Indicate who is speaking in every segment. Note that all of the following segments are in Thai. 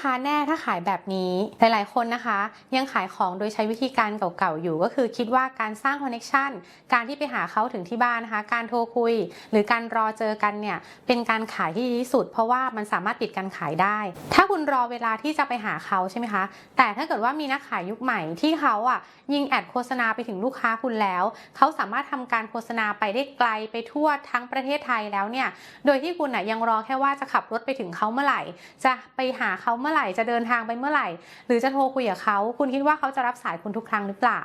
Speaker 1: ค้าแน่ถ้าขายแบบนี้ หลายๆ คนนะคะ ยังขายของโดยใช้วิธีการเก่าๆ อยู่ก็คือคิดว่าการสร้างคอนเน็ชันการที่ไปหาเขาถึงที่บ้านนะคะ การโทรคุย หรือการรอเจอกันเนี่ยเป็นการขายที่ดีที่สุด เพราะว่ามันสามารถปิดการขายได้ ถ้าคุณรอเวลาที่จะไปหาเขาใช่ไหมคะ แต่ถ้าเกิดว่ามีนักขายยุคใหม่ที่เขาอะยิงแอดโฆษณาไปถึงลูกค้าคุณแล้ว เขาสามารถทำการโฆษณาไปได้ไกลไปทั่วทั้งประเทศไทยแล้วเนี่ย โดยที่คุณน่ะยังรอแค่ว่าจะขับรถไปถึงเขาเมื่อไหร่ จะไปหาเขาเมื่อมื่อไหร่จะเดินทางไปเมื่อไหร่ หรือจะโทรคุยกับเขาคุณคิดว่าเขาจะรับสายคุณทุกครั้งหรือเปล่า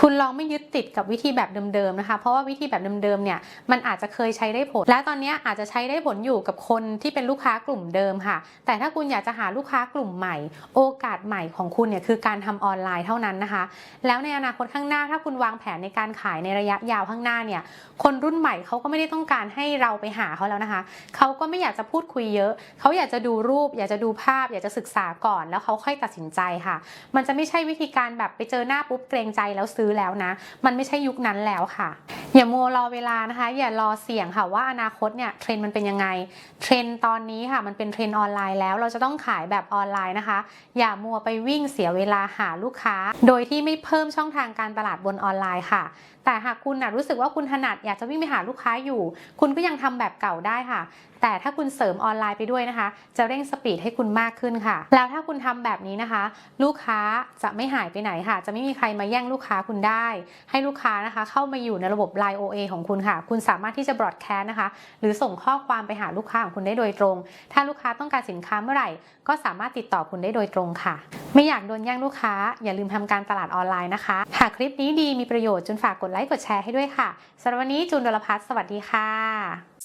Speaker 1: คุณลองไม่ยึดติดกับวิธีแบบเดิมๆนะคะ เพราะว่าวิธีแบบเดิมๆเนี่ยมันอาจจะเคยใช้ได้ผล และตอนนี้อาจจะใช้ได้ผลอยู่กับคนที่เป็นลูกค้ากลุ่มเดิมค่ะ แต่ถ้าคุณอยากจะหาลูกค้ากลุ่มใหม่ โอกาสใหม่ของคุณเนี่ยคือการทำออนไลน์เท่านั้นนะคะ แล้วในอนาคตข้างหน้าถ้าคุณวางแผนในการขายในระยะยาวข้างหน้าเนี่ยคนรุ่นใหม่เขาก็ไม่ได้ต้องการให้เราไปหาเขาแล้วนะคะ เขาก็ไม่อยากจะพูดคุยเยอะ เขาอยากจะดูรูป อยากจะดูภาพ อยากจะศึกษาก่อนแล้วเขาค่อยตัดสินใจค่ะ มันจะไม่ใช่วิธีการแบบไปเจอหน้าปุ๊บเกรงใจแล้วซื้อแล้วนะ มันไม่ใช่ยุคนั้นแล้วค่ะ อย่ามัวรอเวลานะคะ อย่ารอเสี่ยงค่ะว่าอนาคตเนี่ยเทรนมันเป็นยังไงเทรนตอนนี้ค่ะมันเป็นเทรนออนไลน์แล้วเราจะต้องขายแบบออนไลน์นะคะ อย่ามัวไปวิ่งเสียเวลาหาลูกค้า โดยที่ไม่เพิ่มช่องทางการตลาดบนออนไลน์ค่ะ แต่หากคุณนะรู้สึกว่าคุณถนัดอยากจะวิ่งไปหาลูกค้าอยู่ คุณก็ยังทำแบบเก่าได้ค่ะ แต่ถ้าคุณเสริมออนไลน์ไปด้วยนะคะ จะเร่งสปีดให้คุณมากขึ้นค่ะ แล้วถ้าคุณทำแบบนี้นะคะ ลูกค้าจะไม่หายไปไหนค่ะ จะไม่มีใครมาแย่งลูกค้าคุณได้ ให้ลูกค้านะคะ เข้ามาอยู่ในระบบ Line OA ของคุณค่ะ คุณสามารถที่จะบรอดแคสต์นะคะ หรือส่งข้อความไปหาลูกค้าของคุณได้โดยตรง ถ้าลูกค้าต้องการสินค้าเมื่อไหร่ ก็สามารถติดต่อคุณได้โดยตรงค่ะ ไม่อยากโดนแย่งลูกค้า อย่าลืมทำการตลาดออนไลน์นะคะ หากคลิปนี้ดีมีประโยชน์จุนฝากกดไลค์กดแชร์ให้ด้วยค่ะสำหรับวันนี้จุนดลพัฒสวัสดีค่ะ